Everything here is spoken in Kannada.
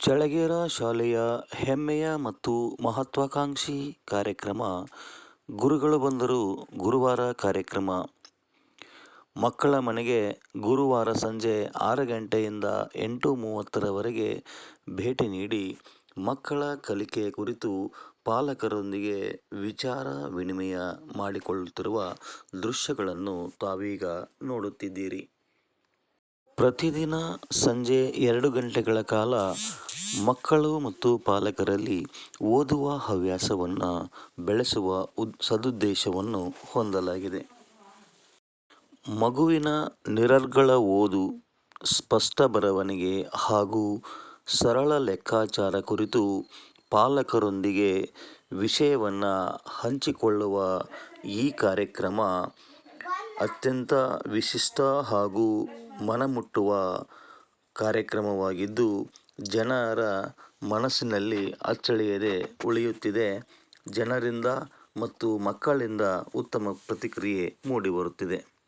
ಚಳಗೇರ ಶಾಲೆಯ ಹೆಮ್ಮೆಯ ಮತ್ತು ಮಹತ್ವಾಕಾಂಕ್ಷಿ ಕಾರ್ಯಕ್ರಮ ಗುರುಗಳು ಬಂದರು ಗುರುವಾರ ಕಾರ್ಯಕ್ರಮ ಮಕ್ಕಳ ಮನೆಗೆ ಗುರುವಾರ ಸಂಜೆ ಆರು ಗಂಟೆಯಿಂದ ಎಂಟು ಮೂವತ್ತರವರೆಗೆ ಭೇಟಿ ನೀಡಿ ಮಕ್ಕಳ ಕಲಿಕೆ ಕುರಿತು ಪಾಲಕರೊಂದಿಗೆ ವಿಚಾರ ವಿನಿಮಯ ಮಾಡಿಕೊಳ್ಳುತ್ತಿರುವ ದೃಶ್ಯಗಳನ್ನು ತಾವೀಗ ನೋಡುತ್ತಿದ್ದೀರಿ. ಪ್ರತಿದಿನ ಸಂಜೆ ಎರಡು ಗಂಟೆಗಳ ಕಾಲ ಮಕ್ಕಳು ಮತ್ತು ಪಾಲಕರಲ್ಲಿ ಓದುವ ಹವ್ಯಾಸವನ್ನು ಬೆಳೆಸುವ ಉದ್ ಸದುದ್ದೇಶವನ್ನು ಹೊಂದಲಾಗಿದೆ. ಮಗುವಿನ ನಿರರ್ಗಳ ಓದು, ಸ್ಪಷ್ಟ ಬರವಣಿಗೆ ಹಾಗೂ ಸರಳ ಲೆಕ್ಕಾಚಾರ ಕುರಿತು ಪಾಲಕರೊಂದಿಗೆ ವಿಷಯವನ್ನು ಹಂಚಿಕೊಳ್ಳುವ ಈ ಕಾರ್ಯಕ್ರಮ ಅತ್ಯಂತ ವಿಶಿಷ್ಟ ಹಾಗೂ ಮನಮುಟ್ಟುವ ಕಾರ್ಯಕ್ರಮವಾಗಿದ್ದು, ಜನರ ಮನಸ್ಸಿನಲ್ಲಿ ಅಚ್ಚಳಿಯದೆ ಉಳಿಯುತ್ತಿದೆ. ಜನರಿಂದ ಮತ್ತು ಮಕ್ಕಳಿಂದ ಉತ್ತಮ ಪ್ರತಿಕ್ರಿಯೆ ಮೂಡಿಬರುತ್ತಿದೆ.